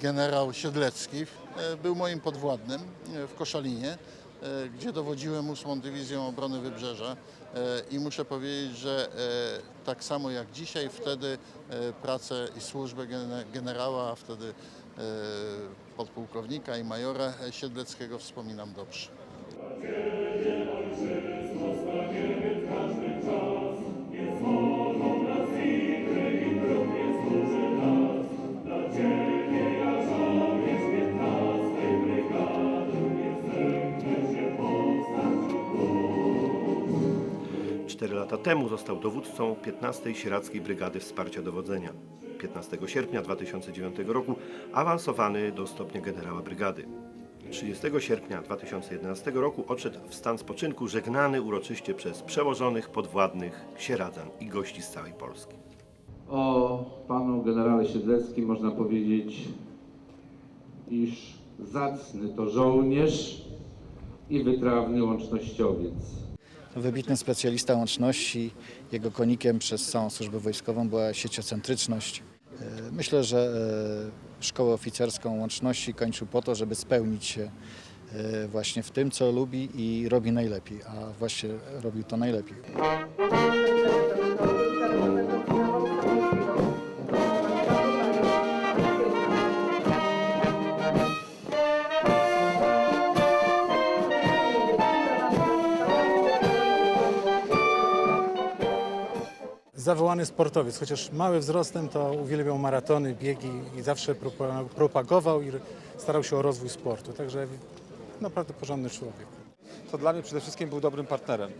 generał Siedlecki e, był moim podwładnym e, w Koszalinie, e, gdzie dowodziłem 8 Dywizją Obrony Wybrzeża i muszę powiedzieć, że tak samo jak dzisiaj, wtedy pracę i służbę gene- generała, a wtedy podpułkownika i majora Siedleckiego wspominam dobrze. Cztery lata temu został dowódcą 15. Sieradzkiej Brygady Wsparcia Dowodzenia. 15 sierpnia 2009 roku awansowany do stopnia generała brygady. 30 sierpnia 2011 roku odszedł w stan spoczynku, żegnany uroczyście przez przełożonych, podwładnych, sieradzan i gości z całej Polski. O panu generale Siedleckim można powiedzieć, iż zacny to żołnierz i wytrawny łącznościowiec. Wybitny specjalista łączności. Jego konikiem przez całą służbę wojskową była sieciocentryczność. E, Myślę, że e, szkołę oficerską łączności kończył po to, żeby spełnić się e, właśnie w tym, co lubi i robi najlepiej, a właśnie robił to najlepiej. Zawołany sportowiec, chociaż mały wzrostem, to uwielbiał maratony, biegi i zawsze propa- propagował i starał się o rozwój sportu. Także naprawdę porządny człowiek. to dla mnie przede wszystkim był dobrym partnerem.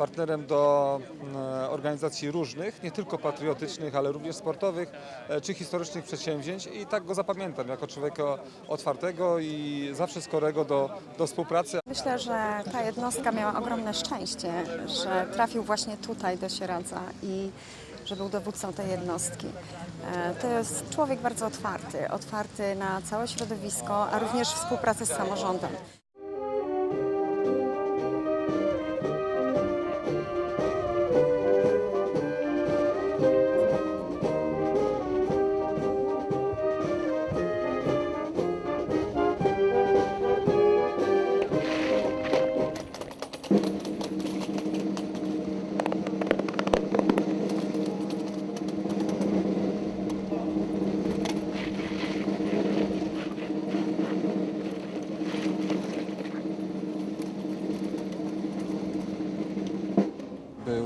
Partnerem do mm, organizacji różnych, nie tylko patriotycznych, ale również sportowych e, czy historycznych przedsięwzięć i tak go zapamiętam jako człowieka otwartego i zawsze skorego do, do współpracy. Myślę, że ta jednostka miała ogromne szczęście, że trafił właśnie tutaj do Sieradza i że był dowódcą tej jednostki. E, To jest człowiek bardzo otwarty, otwarty na całe środowisko, a również współpracę z samorządem.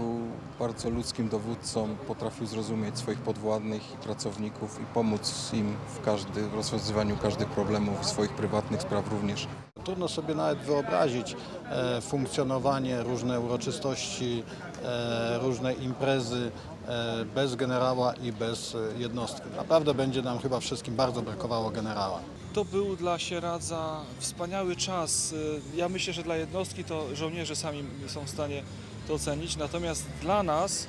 Był bardzo ludzkim dowódcą, potrafił zrozumieć swoich podwładnych i pracowników i pomóc im w, każdy, w rozwiązywaniu każdych problemów, swoich prywatnych spraw również. Trudno sobie nawet wyobrazić e, funkcjonowanie, różne uroczystości, e, różne imprezy e, bez generała i bez jednostki. Naprawdę będzie nam chyba wszystkim bardzo brakowało generała. To był dla Sieradza wspaniały czas. Ja myślę, że dla jednostki to żołnierze sami są w stanie to natomiast dla nas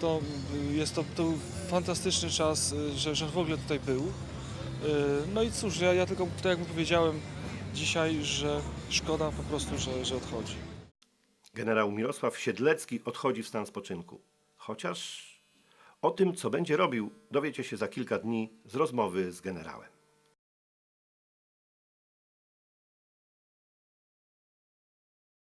to y, jest to, to fantastyczny czas, y, że, że w ogóle tutaj był. Y, No i cóż, ja, ja tylko, tak jak mu powiedziałem dzisiaj, że szkoda po prostu, że, że odchodzi. Generał Mirosław Siedlecki odchodzi w stan spoczynku. Chociaż o tym, co będzie robił, dowiecie się za kilka dni z rozmowy z generałem.